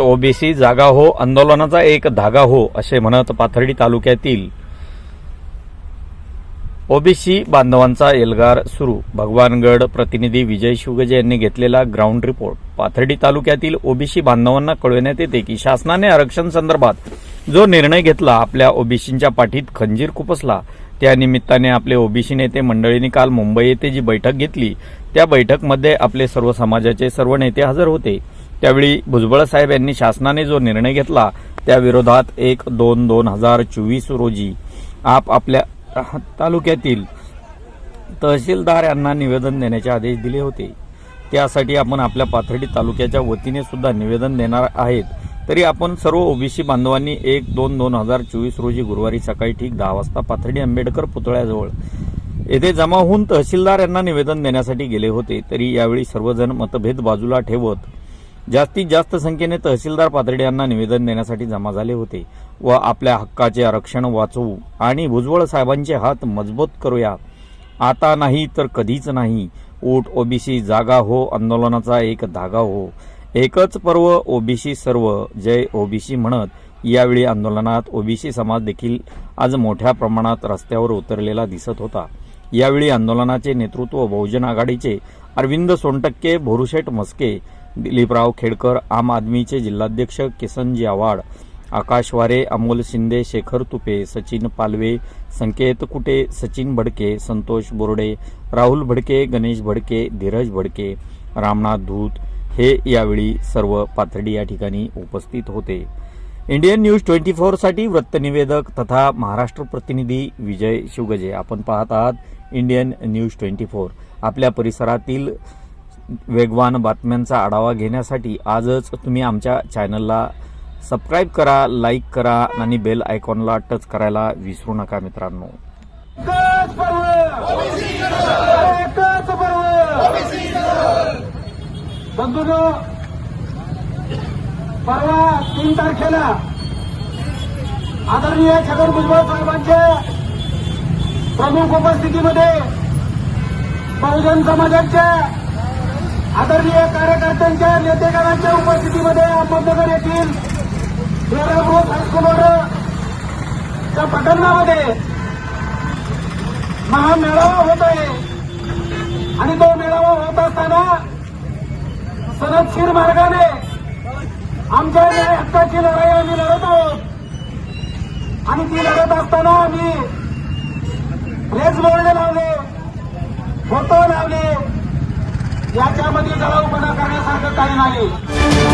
OBC जागा हो आंदोलनाचा एक धागा हो असे म्हणत पाथर्डी तालुक्यातील ओबीसी बांधवांचा एल्गार सुरू. भगवानगड प्रतिनिधी विजय शिवगजे यांनी घेतलेला ग्राउंड रिपोर्ट पाथर्डी तालुक्यातील ओबीसी बांधवांना कळविण्यात येते की शासनाने आरक्षण संदर्भात जो निर्णय घेतला आपल्या ओबीसींच्या पाठीत खंजीर खुपसला. त्यानिमित्ताने आपले ओबीसी नेते मंडळींनी काल मुंबई येथे जी बैठक घेतली त्या बैठकमध्ये आपले सर्व समाजाचे सर्व नेते हजर होते. त्यावेळी भुजबळ साहेब यांनी शासनाने जो निर्णय घेतला त्या विरोधात एक दोन दोन हजार चोवीस रोजी आप आपल्या तालुक्यातील तहसीलदार यांना निवेदन देण्याचे आदेश दिले होते. त्यासाठी आपण आपल्या पाथर्डी तालुक्याच्या वतीने सुद्धा निवेदन देणार आहेत. तरी आपण सर्व ओबीसी बांधवांनी एक दोन दोन हजार चोवीस रोजी गुरुवारी सकाळी ठीक दहा वाजता पाथर्डी आंबेडकर पुतळ्याजवळ येथे जमा होऊन तहसीलदार यांना निवेदन देण्यासाठी गेले होते. तरी यावेळी सर्वजण मतभेद बाजूला ठेवत जास्तीत जास्त संख्येने तहसीलदार पाथर्डे यांना निवेदन देण्यासाठी जमा झाले होते. व आपल्या हक्काचे आरक्षण वाचवू आणि भुजबळ साहेबांचे हात मजबूत करूया. आता नाही तर कधीच नाही. ओट ओबीसी जागा हो आंदोलनाचा एक धागा हो. एकच पर्व ओबीसी सर्व जय ओबीसी म्हणत. यावेळी आंदोलनात ओबीसी समाज देखील आज मोठ्या प्रमाणात रस्त्यावर उतरलेला दिसत होता. यावेळी आंदोलनाचे नेतृत्व बहुजन आघाडीचे अरविंद सोनटक्के भोरुशेठ मस्के दिलीपराव खेडकर आम आदमीचे जिल्हाध्यक्ष किसनजी आव्हाड आकाश वारे अमोल शिंदे शेखर तुपे सचिन पालवे संकेत कुटे सचिन भडके संतोष बोर्डे राहुल भडके गणेश भडके धीरज भडके रामनाथ धूत हे यावेळी सर्व पाथर्डी या ठिकाणी उपस्थित होते. इंडियन न्यूज ट्वेंटी फोरसाठी वृत्तनिवेदक तथा महाराष्ट्र प्रतिनिधी विजय शिवगजे. आपण पाहत आहात इंडियन न्यूज ट्वेंटी फोर. आपल्या परिसरातील वेगवान बातम्यांचा आढावा घेण्यासाठी आजच तुम्ही आमच्या चॅनलला सबस्क्राईब करा लाईक करा आणि बेल आयकॉनला टच करायला विसरू नका मित्रांनो. परवा तीन तारखेला आदरणीय छगन भुजबळ साहेबांच्या प्रमुख उपस्थितीमध्ये बहुजन समाजाच्या आदरणीय कार्यकर्त्यांच्या नेतेगणांच्या उपस्थितीमध्ये अहमदनगर येथील देवराव हायस्कूलवर त्या पटणामध्ये महामेळावा होत आहे. आणि तो मेळावा होत असताना सनदशीर मार्गाने आमच्या न्याय हक्काची लढाई आम्ही लढत आहोत. आणि ती लढत असताना आम्ही फ्लेक्स बोर्ड लावले फोटो लावले याच्यामध्ये जळवपणा करण्यासारखं काही नाही.